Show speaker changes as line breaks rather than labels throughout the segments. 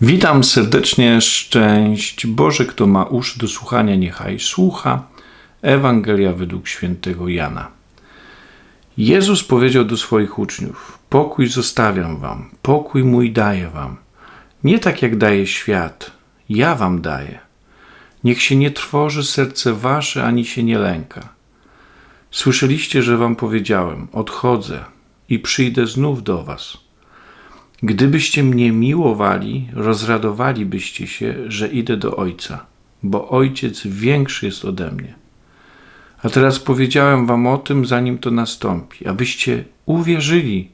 Witam serdecznie, szczęść Boże, kto ma uszy do słuchania, niechaj słucha. Ewangelia według świętego Jana. Jezus powiedział do swoich uczniów: Pokój zostawiam wam, pokój mój daję wam. Nie tak jak daje świat, ja wam daję. Niech się nie trwoży serce wasze, ani się nie lęka. Słyszeliście, że wam powiedziałem: Odchodzę i przyjdę znów do was. Gdybyście mnie miłowali, rozradowalibyście się, że idę do Ojca, bo Ojciec większy jest ode mnie. A teraz powiedziałem wam o tym, zanim to nastąpi, abyście uwierzyli,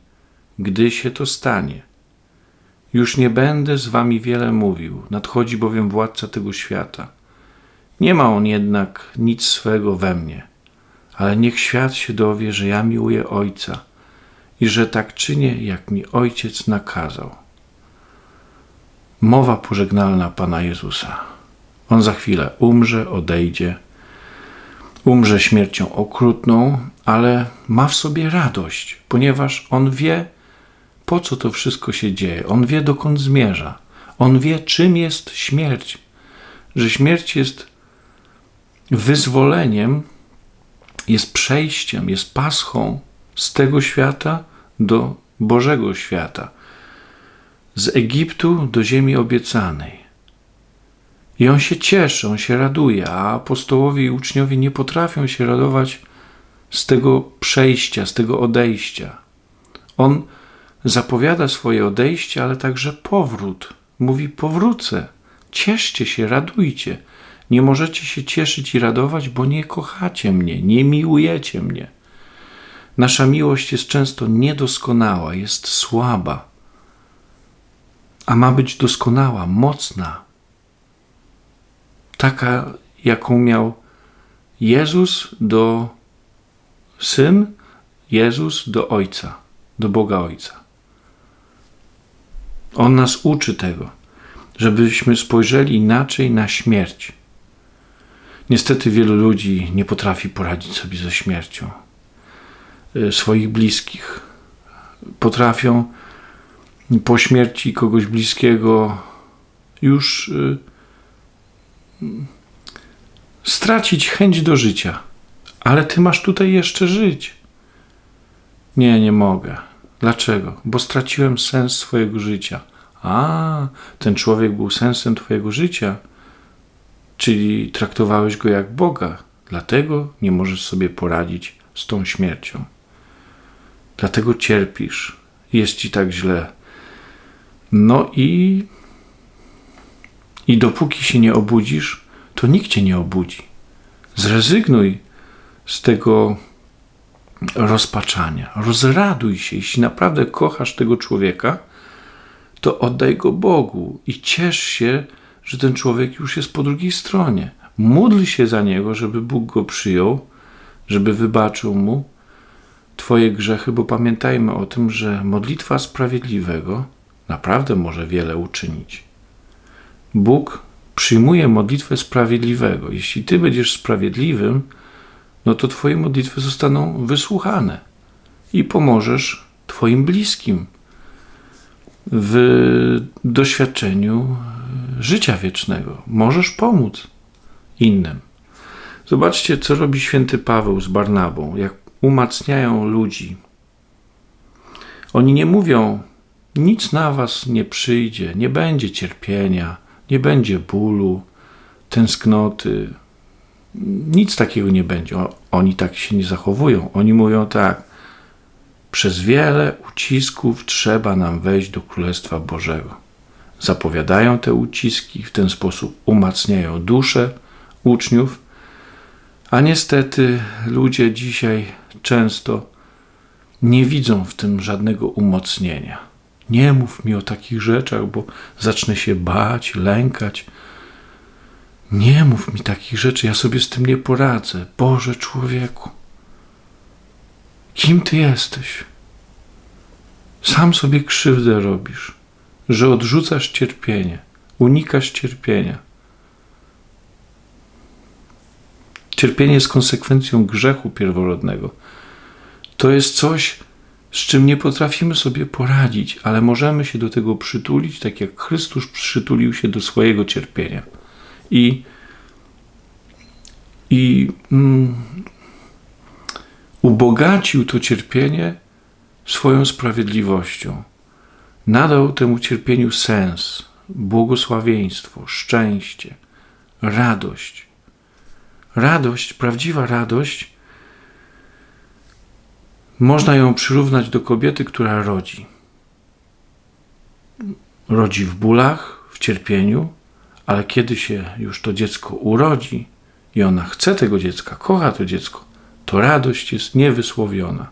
gdy się to stanie. Już nie będę z wami wiele mówił, nadchodzi bowiem władca tego świata. Nie ma on jednak nic swego we mnie, ale niech świat się dowie, że ja miłuję Ojca i że tak czynię, jak mi Ojciec nakazał. Mowa pożegnalna Pana Jezusa. On za chwilę umrze, odejdzie, umrze śmiercią okrutną, ale ma w sobie radość, ponieważ on wie, po co to wszystko się dzieje. On wie, dokąd zmierza. On wie, czym jest śmierć. Że śmierć jest wyzwoleniem, jest przejściem, jest paschą z tego świata do Bożego świata, z Egiptu do ziemi obiecanej. I on się cieszy, on się raduje, a apostołowie i uczniowie nie potrafią się radować z tego przejścia, z tego odejścia. On zapowiada swoje odejście, ale także powrót. Mówi: Powrócę, cieszcie się, radujcie. Nie możecie się cieszyć i radować, bo nie kochacie mnie, nie miłujecie mnie. Nasza miłość jest często niedoskonała, jest słaba, a ma być doskonała, mocna. Taka, jaką miał Jezus do syn, Jezus do Ojca, do Boga Ojca. On nas uczy tego, żebyśmy spojrzeli inaczej na śmierć. Niestety wielu ludzi nie potrafi poradzić sobie ze śmiercią. Y, swoich bliskich. Potrafią po śmierci kogoś bliskiego już y, stracić chęć do życia. Ale ty masz tutaj jeszcze żyć. Nie, nie mogę. Dlaczego? Bo straciłem sens swojego życia. A, ten człowiek był sensem twojego życia, czyli traktowałeś go jak Boga. Dlatego nie możesz sobie poradzić z tą śmiercią. Dlatego cierpisz, jest ci tak źle. No i, i dopóki się nie obudzisz, to nikt cię nie obudzi. Zrezygnuj z tego rozpaczania. Rozraduj się. Jeśli naprawdę kochasz tego człowieka, to oddaj go Bogu i ciesz się, że ten człowiek już jest po drugiej stronie. Módl się za niego, żeby Bóg go przyjął, żeby wybaczył mu, Twoje grzechy, bo pamiętajmy o tym, że modlitwa sprawiedliwego naprawdę może wiele uczynić. Bóg przyjmuje modlitwę sprawiedliwego. Jeśli Ty będziesz sprawiedliwym, no to Twoje modlitwy zostaną wysłuchane i pomożesz Twoim bliskim w doświadczeniu życia wiecznego. Możesz pomóc innym. Zobaczcie, co robi święty Paweł z Barnabą. Jak umacniają ludzi. Oni nie mówią, nic na was nie przyjdzie, nie będzie cierpienia, nie będzie bólu, tęsknoty. Nic takiego nie będzie. Oni tak się nie zachowują. Oni mówią tak: Przez wiele ucisków trzeba nam wejść do Królestwa Bożego. Zapowiadają te uciski, w ten sposób umacniają duszę uczniów, a niestety ludzie dzisiaj często nie widzą w tym żadnego umocnienia. Nie mów mi o takich rzeczach, bo zacznę się bać, lękać. Nie mów mi takich rzeczy, ja sobie z tym nie poradzę. Boże człowieku, kim ty jesteś? Sam sobie krzywdę robisz, że odrzucasz cierpienie, unikasz cierpienia. Cierpienie jest konsekwencją grzechu pierworodnego. To jest coś, z czym nie potrafimy sobie poradzić, ale możemy się do tego przytulić, tak jak Chrystus przytulił się do swojego cierpienia. I, i mm, ubogacił to cierpienie swoją sprawiedliwością. Nadał temu cierpieniu sens, błogosławieństwo, szczęście, radość. Radość, prawdziwa radość, można ją przyrównać do kobiety, która rodzi. Rodzi w bólach, w cierpieniu, ale kiedy się już to dziecko urodzi i ona chce tego dziecka, kocha to dziecko, to radość jest niewysłowiona.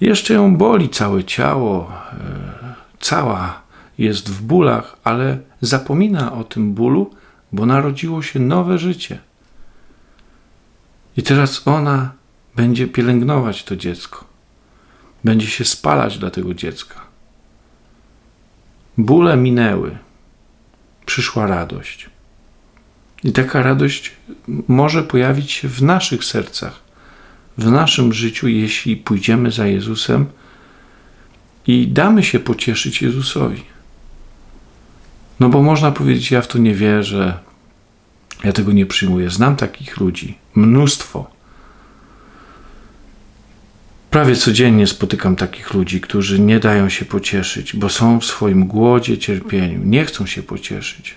Jeszcze ją boli całe ciało, e, cała jest w bólach, ale zapomina o tym bólu, bo narodziło się nowe życie. I teraz ona będzie pielęgnować to dziecko, będzie się spalać dla tego dziecka. Bóle minęły, przyszła radość. I taka radość może pojawić się w naszych sercach, w naszym życiu, jeśli pójdziemy za Jezusem i damy się pocieszyć Jezusowi. No bo można powiedzieć, ja w to nie wierzę, ja tego nie przyjmuję. Znam takich ludzi, mnóstwo. Prawie codziennie spotykam takich ludzi, którzy nie dają się pocieszyć, bo są w swoim głodzie, cierpieniu, nie chcą się pocieszyć.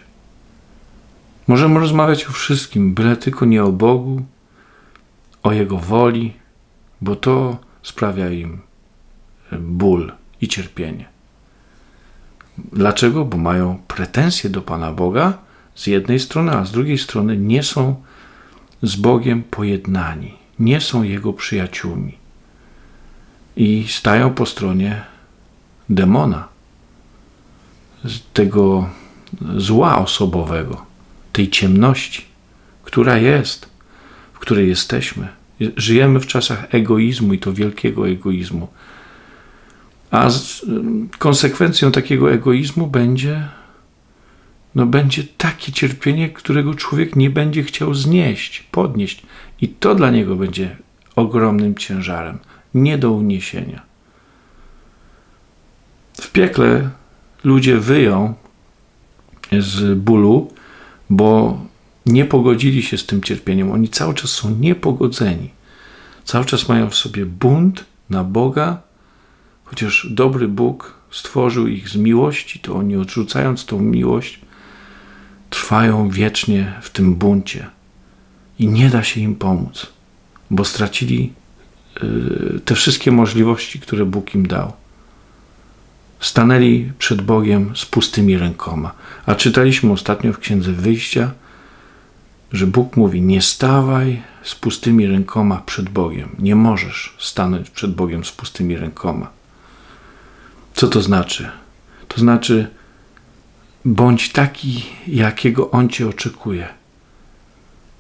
Możemy rozmawiać o wszystkim, byle tylko nie o Bogu, o Jego woli, bo to sprawia im ból i cierpienie. Dlaczego? Bo mają pretensje do Pana Boga z jednej strony, a z drugiej strony nie są z Bogiem pojednani, nie są Jego przyjaciółmi i stają po stronie demona, tego zła osobowego, tej ciemności, która jest, w której jesteśmy. Żyjemy w czasach egoizmu i to wielkiego egoizmu. A konsekwencją takiego egoizmu będzie, no będzie takie cierpienie, którego człowiek nie będzie chciał znieść, podnieść. I to dla niego będzie ogromnym ciężarem nie do uniesienia. W piekle ludzie wyją z bólu, bo nie pogodzili się z tym cierpieniem. Oni cały czas są niepogodzeni. Cały czas mają w sobie bunt na Boga, chociaż dobry Bóg stworzył ich z miłości, to oni odrzucając tą miłość, trwają wiecznie w tym buncie i nie da się im pomóc, bo stracili te wszystkie możliwości, które Bóg im dał. Stanęli przed Bogiem z pustymi rękoma. A czytaliśmy ostatnio w Księdze Wyjścia, że Bóg mówi: Nie stawaj z pustymi rękoma przed Bogiem. Nie możesz stanąć przed Bogiem z pustymi rękoma. Co to znaczy? To znaczy, bądź taki, jakiego On cię oczekuje.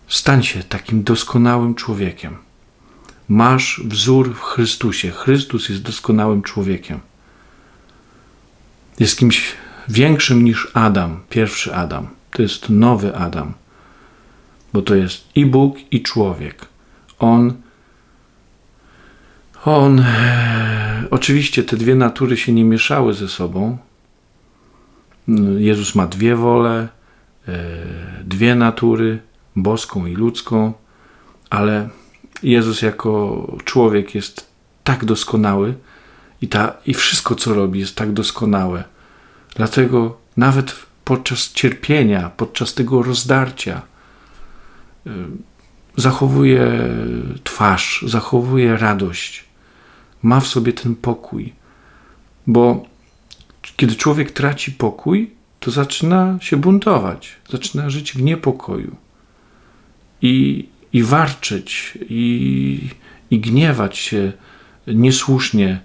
Stań się takim doskonałym człowiekiem masz wzór w Chrystusie. Chrystus jest doskonałym człowiekiem. Jest kimś większym niż Adam, pierwszy Adam. To jest nowy Adam, bo to jest i Bóg, i człowiek. On, on, e, oczywiście te dwie natury się nie mieszały ze sobą. Jezus ma dwie wole, dwie natury, boską i ludzką, ale Jezus jako człowiek jest tak doskonały i, ta, i wszystko, co robi, jest tak doskonałe. Dlatego nawet podczas cierpienia, podczas tego rozdarcia, y, zachowuje twarz, zachowuje radość, ma w sobie ten pokój. Bo kiedy człowiek traci pokój, to zaczyna się buntować, zaczyna żyć w niepokoju. I, i warczeć, i, i gniewać się niesłusznie,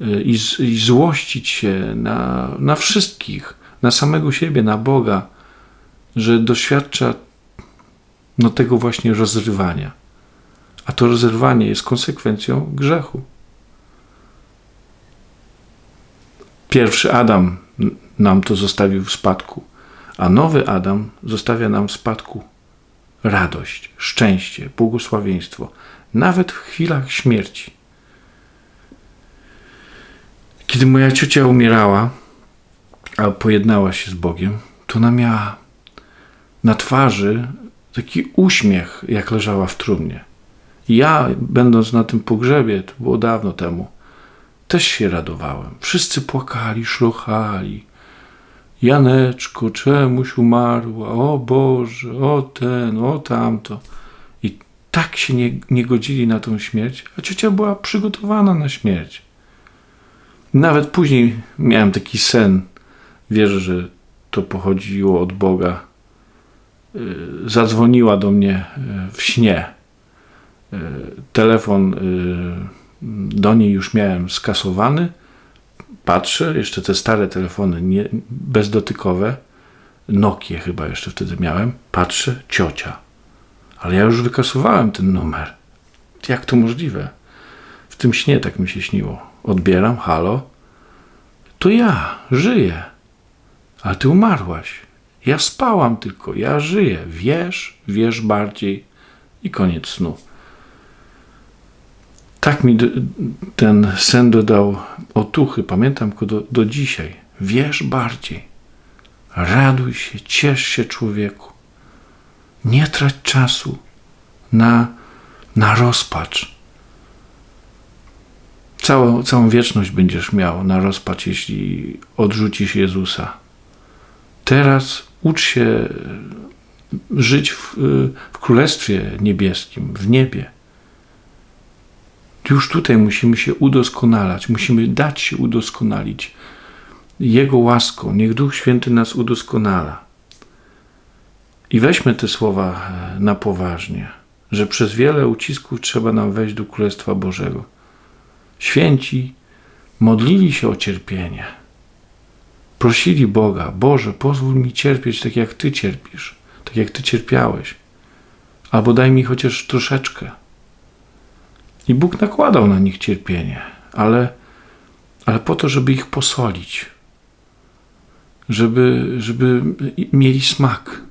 y, i, i złościć się na, na wszystkich, na samego siebie, na Boga, że doświadcza no, tego właśnie rozrywania. A to rozrywanie jest konsekwencją grzechu. Pierwszy Adam nam to zostawił w spadku, a nowy Adam zostawia nam w spadku radość, szczęście, błogosławieństwo, nawet w chwilach śmierci. Kiedy moja ciocia umierała, a pojednała się z Bogiem, to ona miała na twarzy taki uśmiech, jak leżała w trumnie. Ja, będąc na tym pogrzebie, to było dawno temu, też się radowałem. Wszyscy płakali, szlochali. Janeczko, czemuś umarła, o Boże, o ten, o tamto. I tak się nie, nie godzili na tą śmierć, a ciocia była przygotowana na śmierć. Nawet później miałem taki sen, wierzę, że to pochodziło od Boga. Y, zadzwoniła do mnie y, w śnie. Y, telefon do niej już miałem skasowany. Patrzę, jeszcze te stare telefony nie, bezdotykowe, Nokie chyba jeszcze wtedy miałem. Patrzę, ciocia. Ale ja już wykasowałem ten numer. Jak to możliwe? W tym śnie tak mi się śniło. Odbieram, halo. To ja, żyję. Ale ty umarłaś. Ja spałam tylko, ja żyję. Wiesz, wiesz bardziej. I koniec snu. Tak mi ten sen dodał otuchy, pamiętam go do, do dzisiaj. Wiesz bardziej. Raduj się, ciesz się, człowieku. Nie trać czasu na, na rozpacz. Całą, całą wieczność będziesz miał na rozpacz, jeśli odrzucisz Jezusa. Teraz ucz się żyć w, w Królestwie Niebieskim, w niebie. Już tutaj musimy się udoskonalać, musimy dać się udoskonalić Jego łaską. Niech Duch Święty nas udoskonala. I weźmy te słowa e, na poważnie, że przez wiele ucisków trzeba nam wejść do Królestwa Bożego. Święci modlili się o cierpienie. Prosili Boga, Boże, pozwól mi cierpieć tak jak Ty cierpisz, tak jak Ty cierpiałeś. Albo daj mi chociaż troszeczkę. I Bóg nakładał na nich cierpienie, ale, ale po to, żeby ich posolić, żeby, żeby mieli smak.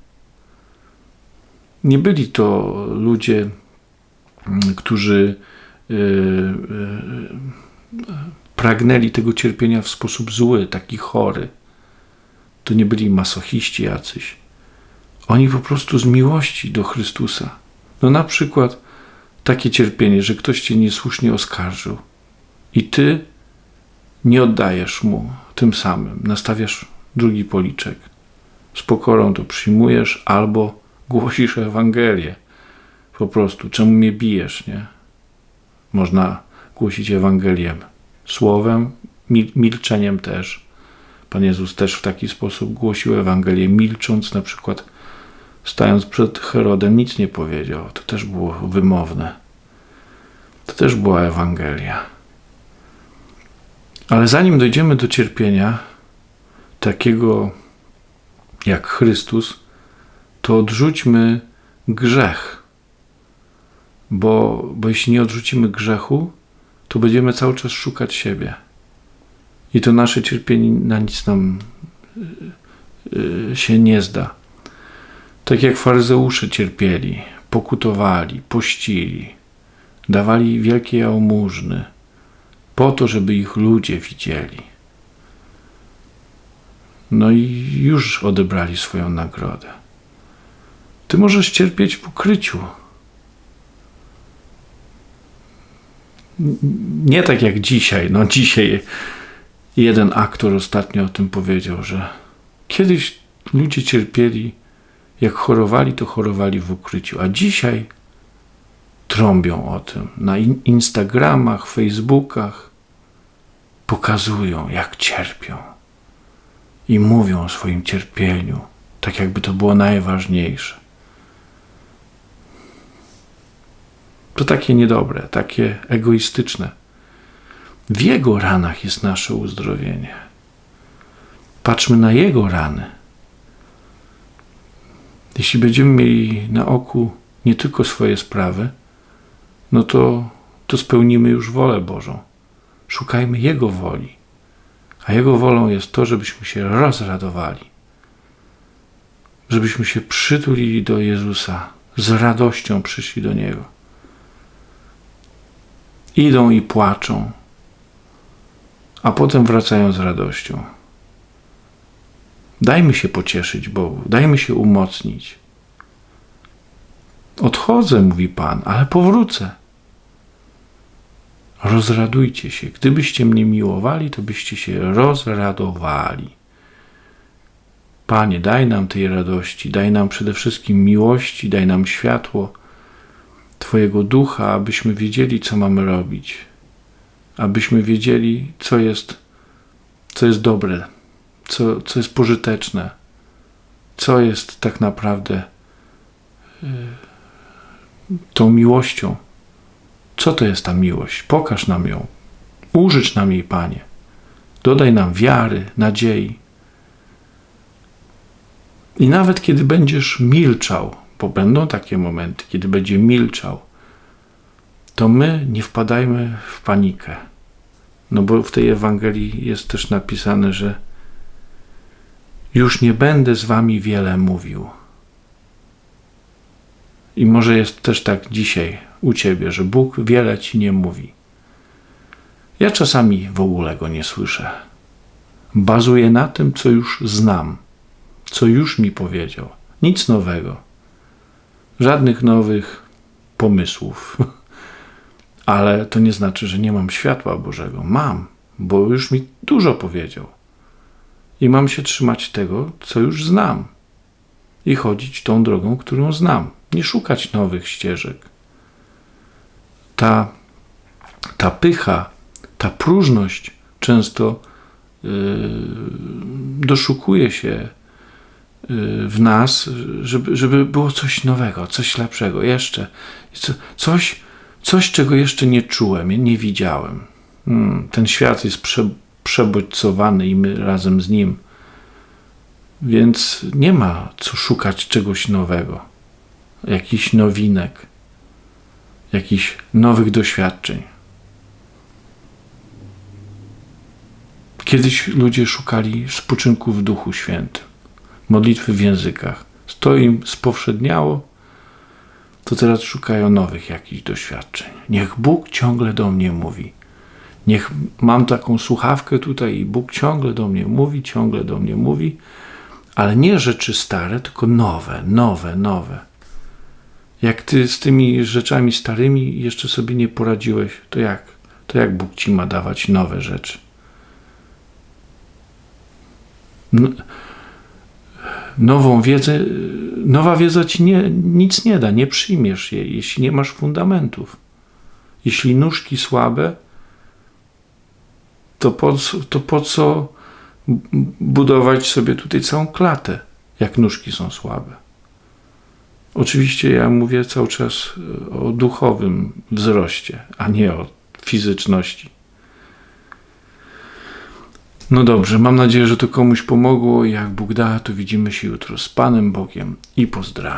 Nie byli to ludzie, którzy yy, yy, pragnęli tego cierpienia w sposób zły, taki chory. To nie byli masochiści jacyś. Oni po prostu z miłości do Chrystusa. No na przykład takie cierpienie, że ktoś cię niesłusznie oskarżył i ty nie oddajesz mu tym samym, nastawiasz drugi policzek. Z pokorą to przyjmujesz albo głosisz Ewangelię. Po prostu, czemu mnie bijesz, nie? Można głosić Ewangelię słowem, mil milczeniem też. Pan Jezus też w taki sposób głosił Ewangelię, milcząc na przykład stając przed Herodem, nic nie powiedział. To też było wymowne. To też była Ewangelia. Ale zanim dojdziemy do cierpienia, takiego jak Chrystus, to odrzućmy grzech. Bo, bo jeśli nie odrzucimy grzechu, to będziemy cały czas szukać siebie. I to nasze cierpienie na nic nam y, y, się nie zda. Tak jak faryzeusze cierpieli, pokutowali, pościli, dawali wielkie jałmużny, po to, żeby ich ludzie widzieli. No i już odebrali swoją nagrodę. Ty możesz cierpieć w ukryciu. Nie tak jak dzisiaj. No dzisiaj jeden aktor ostatnio o tym powiedział, że kiedyś ludzie cierpieli jak chorowali, to chorowali w ukryciu, a dzisiaj trąbią o tym na Instagramach, Facebookach, pokazują, jak cierpią i mówią o swoim cierpieniu, tak jakby to było najważniejsze. To takie niedobre, takie egoistyczne. W Jego ranach jest nasze uzdrowienie. Patrzmy na Jego rany jeśli będziemy mieli na oku nie tylko swoje sprawy, no to, to spełnimy już wolę Bożą. Szukajmy Jego woli. A Jego wolą jest to, żebyśmy się rozradowali. Żebyśmy się przytulili do Jezusa, z radością przyszli do Niego. Idą i płaczą, a potem wracają z radością. Dajmy się pocieszyć Bogu, dajmy się umocnić. Odchodzę, mówi Pan, ale powrócę. Rozradujcie się. Gdybyście mnie miłowali, to byście się rozradowali. Panie, daj nam tej radości, daj nam przede wszystkim miłości, daj nam światło Twojego ducha, abyśmy wiedzieli, co mamy robić, abyśmy wiedzieli, co jest, co jest dobre, co, co jest pożyteczne, co jest tak naprawdę y, tą miłością. Co to jest ta miłość? Pokaż nam ją. Użycz nam jej, Panie. Dodaj nam wiary, nadziei. I nawet kiedy będziesz milczał, bo będą takie momenty, kiedy będzie milczał, to my nie wpadajmy w panikę. No bo w tej Ewangelii jest też napisane, że już nie będę z wami wiele mówił. I może jest też tak dzisiaj u ciebie, że Bóg wiele ci nie mówi. Ja czasami w ogóle go nie słyszę. Bazuję na tym, co już znam, co już mi powiedział. Nic nowego. Żadnych nowych pomysłów. Ale to nie znaczy, że nie mam światła Bożego. Mam, bo już mi dużo powiedział. I mam się trzymać tego, co już znam. I chodzić tą drogą, którą znam. Nie szukać nowych ścieżek. Ta, ta pycha, ta próżność często yy, doszukuje się yy, w nas, żeby, żeby było coś nowego, coś lepszego, jeszcze. Co, coś, coś, czego jeszcze nie czułem, nie widziałem. Hmm, ten świat jest prze, przebodźcowany i my razem z nim. Więc nie ma co szukać czegoś nowego, jakichś nowinek, jakichś nowych doświadczeń. Kiedyś ludzie szukali spoczynku w Duchu Świętym, modlitwy w językach. To im spowszedniało, to teraz szukają nowych jakichś doświadczeń. Niech Bóg ciągle do mnie mówi. Niech mam taką słuchawkę tutaj i Bóg ciągle do mnie mówi, ciągle do mnie mówi, ale nie rzeczy stare, tylko nowe, nowe, nowe. Jak ty z tymi rzeczami starymi jeszcze sobie nie poradziłeś, to jak? To jak Bóg ci ma dawać nowe rzeczy? No, nową wiedzę, nowa wiedza ci nie, nic nie da, nie przyjmiesz jej, jeśli nie masz fundamentów. Jeśli nóżki słabe, to po, to po co budować sobie tutaj całą klatę, jak nóżki są słabe? Oczywiście ja mówię cały czas o duchowym wzroście, a nie o fizyczności. No dobrze, mam nadzieję, że to komuś pomogło. Jak Bóg da, to widzimy się jutro z Panem Bogiem i pozdrawiam.